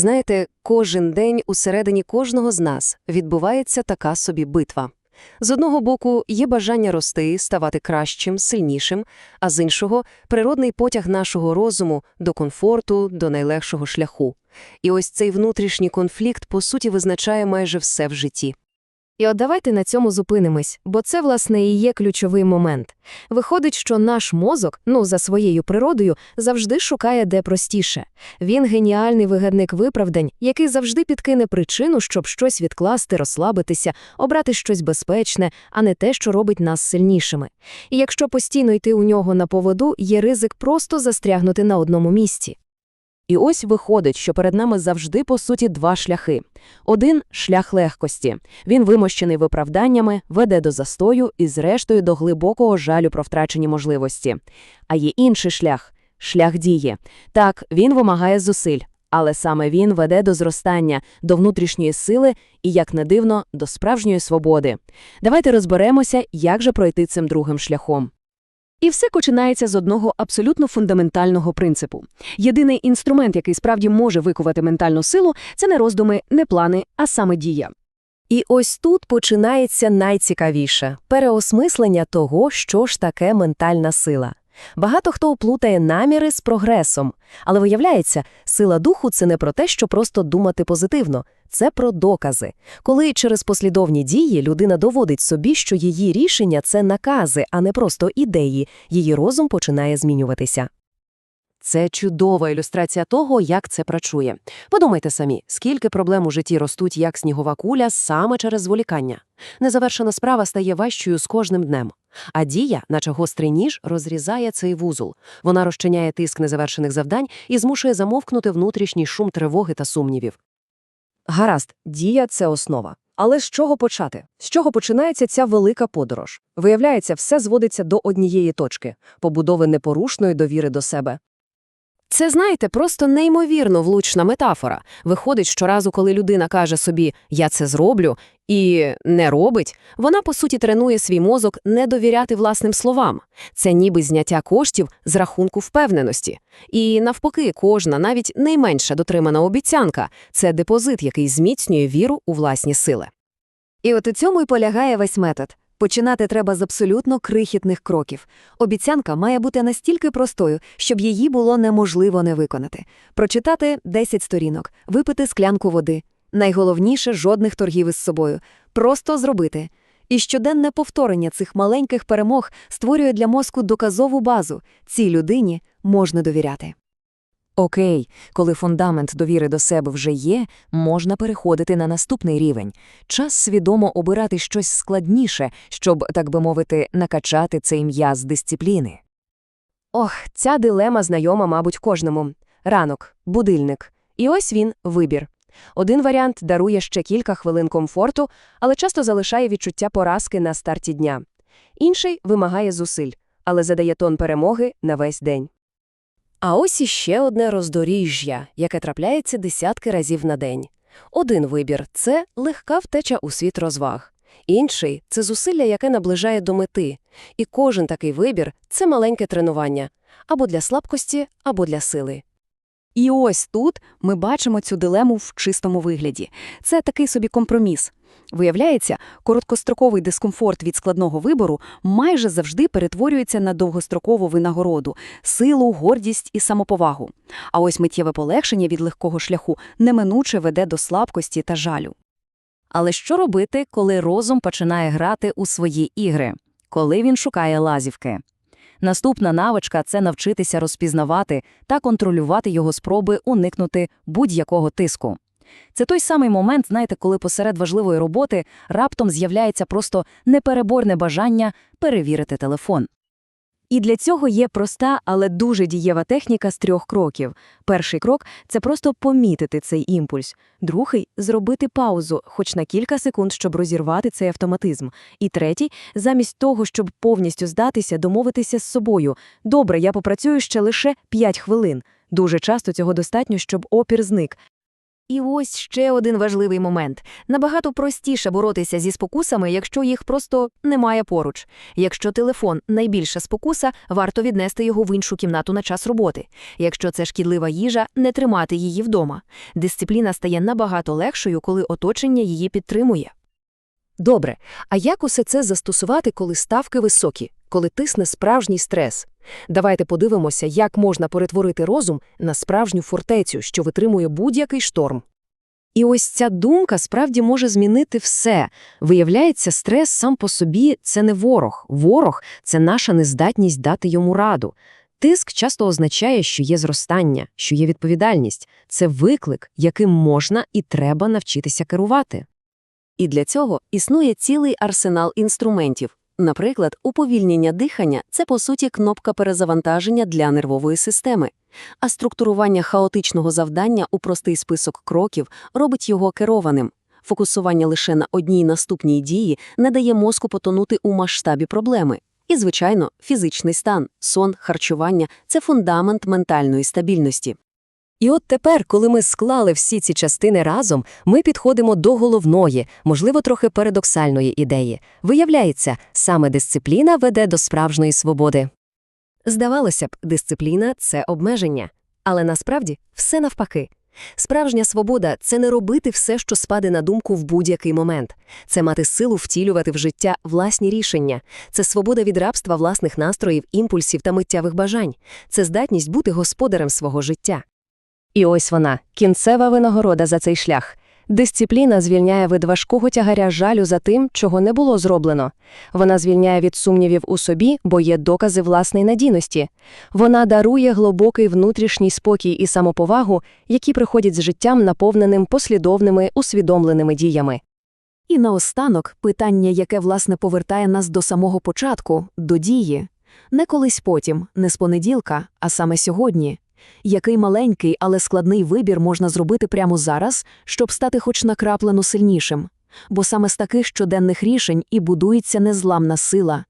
Знаєте, кожен день усередині кожного з нас відбувається така собі битва. З одного боку, є бажання рости, ставати кращим, сильнішим, а з іншого – природний потяг нашого розуму до комфорту, до найлегшого шляху. І ось цей внутрішній конфлікт, по суті, визначає майже все в житті. І от давайте на цьому зупинимось, бо це, власне, і є ключовий момент. Виходить, що наш мозок, ну, за своєю природою, завжди шукає де простіше. Він геніальний вигадник виправдань, який завжди підкине причину, щоб щось відкласти, розслабитися, обрати щось безпечне, а не те, що робить нас сильнішими. І якщо постійно йти у нього на поводу, є ризик просто застрягнути на одному місці. І ось виходить, що перед нами завжди, по суті, два шляхи. Один – шлях легкості. Він вимощений виправданнями, веде до застою і, зрештою, до глибокого жалю про втрачені можливості. А є інший шлях – шлях дії. Так, він вимагає зусиль, але саме він веде до зростання, до внутрішньої сили і, як не дивно, до справжньої свободи. Давайте розберемося, як же пройти цим другим шляхом. І все починається з одного абсолютно фундаментального принципу. Єдиний інструмент, який справді може викувати ментальну силу, це не роздуми, не плани, а саме дія. І ось тут починається найцікавіше – переосмислення того, що ж таке ментальна сила. Багато хто плутає наміри з прогресом, але виявляється, сила духу – це не про те, що просто думати позитивно, це про докази. Коли через послідовні дії людина доводить собі, що її рішення – це накази, а не просто ідеї, її розум починає змінюватися. Це чудова ілюстрація того, як це працює. Подумайте самі, скільки проблем у житті ростуть як снігова куля саме через зволікання. Незавершена справа стає важчою з кожним днем. А дія, наче гострий ніж, розрізає цей вузол. Вона розчиняє тиск незавершених завдань і змушує замовкнути внутрішній шум тривоги та сумнівів. Гаразд, дія це основа. Але з чого почати? З чого починається ця велика подорож? Виявляється, все зводиться до однієї точки побудови непорушної довіри до себе. Це, знаєте, просто неймовірно влучна метафора. Виходить, щоразу, коли людина каже собі «я це зроблю» і не робить, вона, по суті, тренує свій мозок не довіряти власним словам. Це ніби зняття коштів з рахунку впевненості. І навпаки, кожна, навіть найменша дотримана обіцянка – це депозит, який зміцнює віру у власні сили. І от у цьому й полягає весь метод. Починати треба з абсолютно крихітних кроків. Обіцянка має бути настільки простою, щоб її було неможливо не виконати. Прочитати 10 сторінок, випити склянку води. Найголовніше – жодних торгів із собою. Просто зробити. І щоденне повторення цих маленьких перемог створює для мозку доказову базу. Цій людині можна довіряти. Окей, коли фундамент довіри до себе вже є, можна переходити на наступний рівень. Час свідомо обирати щось складніше, щоб, так би мовити, накачати цей м'яз дисципліни. Ох, ця дилема знайома, мабуть, кожному. Ранок, будильник. І ось він – вибір. Один варіант дарує ще кілька хвилин комфорту, але часто залишає відчуття поразки на старті дня. Інший вимагає зусиль, але задає тон перемоги на весь день. А ось іще одне роздоріжжя, яке трапляється десятки разів на день. Один вибір – це легка втеча у світ розваг. Інший – це зусилля, яке наближає до мети. І кожен такий вибір – це маленьке тренування. Або для слабкості, або для сили. І ось тут ми бачимо цю дилему в чистому вигляді. Це такий собі компроміс. Виявляється, короткостроковий дискомфорт від складного вибору майже завжди перетворюється на довгострокову винагороду – силу, гордість і самоповагу. А ось миттєве полегшення від легкого шляху неминуче веде до слабкості та жалю. Але що робити, коли розум починає грати у свої ігри? Коли він шукає лазівки? Наступна навичка – це навчитися розпізнавати та контролювати його спроби уникнути будь-якого тиску. Це той самий момент, знаєте, коли посеред важливої роботи раптом з'являється просто непереборне бажання перевірити телефон. І для цього є проста, але дуже дієва техніка з трьох кроків. Перший крок – це просто помітити цей імпульс. Другий – зробити паузу, хоч на кілька секунд, щоб розірвати цей автоматизм. І третій – замість того, щоб повністю здатися, домовитися з собою. Добре, я попрацюю ще лише 5 хвилин. Дуже часто цього достатньо, щоб опір зник. І ось ще один важливий момент. Набагато простіше боротися зі спокусами, якщо їх просто немає поруч. Якщо телефон – найбільша спокуса, варто віднести його в іншу кімнату на час роботи. Якщо це шкідлива їжа, не тримати її вдома. Дисципліна стає набагато легшою, коли оточення її підтримує. Добре, а як усе це застосувати, коли ставки високі, коли тисне справжній стрес? Давайте подивимося, як можна перетворити розум на справжню фортецю, що витримує будь-який шторм. І ось ця думка справді може змінити все. Виявляється, стрес сам по собі – це не ворог. Ворог – це наша нездатність дати йому раду. Тиск часто означає, що є зростання, що є відповідальність. Це виклик, яким можна і треба навчитися керувати. І для цього існує цілий арсенал інструментів. Наприклад, уповільнення дихання – це, по суті, кнопка перезавантаження для нервової системи. А структурування хаотичного завдання у простий список кроків робить його керованим. Фокусування лише на одній наступній дії не дає мозку потонути у масштабі проблеми. І, звичайно, фізичний стан, сон, харчування – це фундамент ментальної стабільності. І от тепер, коли ми склали всі ці частини разом, ми підходимо до головної, можливо, трохи парадоксальної ідеї. Виявляється, саме дисципліна веде до справжньої свободи. Здавалося б, дисципліна – це обмеження. Але насправді все навпаки. Справжня свобода – це не робити все, що спаде на думку в будь-який момент. Це мати силу втілювати в життя власні рішення. Це свобода від рабства власних настроїв, імпульсів та миттєвих бажань. Це здатність бути господарем свого життя. І ось вона, кінцева винагорода за цей шлях. Дисципліна звільняє від важкого тягаря жалю за тим, чого не було зроблено. Вона звільняє від сумнівів у собі, бо є докази власної надійності. Вона дарує глибокий внутрішній спокій і самоповагу, які приходять з життям, наповненим послідовними, усвідомленими діями. І наостанок питання, яке, власне, повертає нас до самого початку, до дії. Не колись потім, не з понеділка, а саме сьогодні. Який маленький, але складний вибір можна зробити прямо зараз, щоб стати хоч накраплено сильнішим? Бо саме з таких щоденних рішень і будується незламна сила,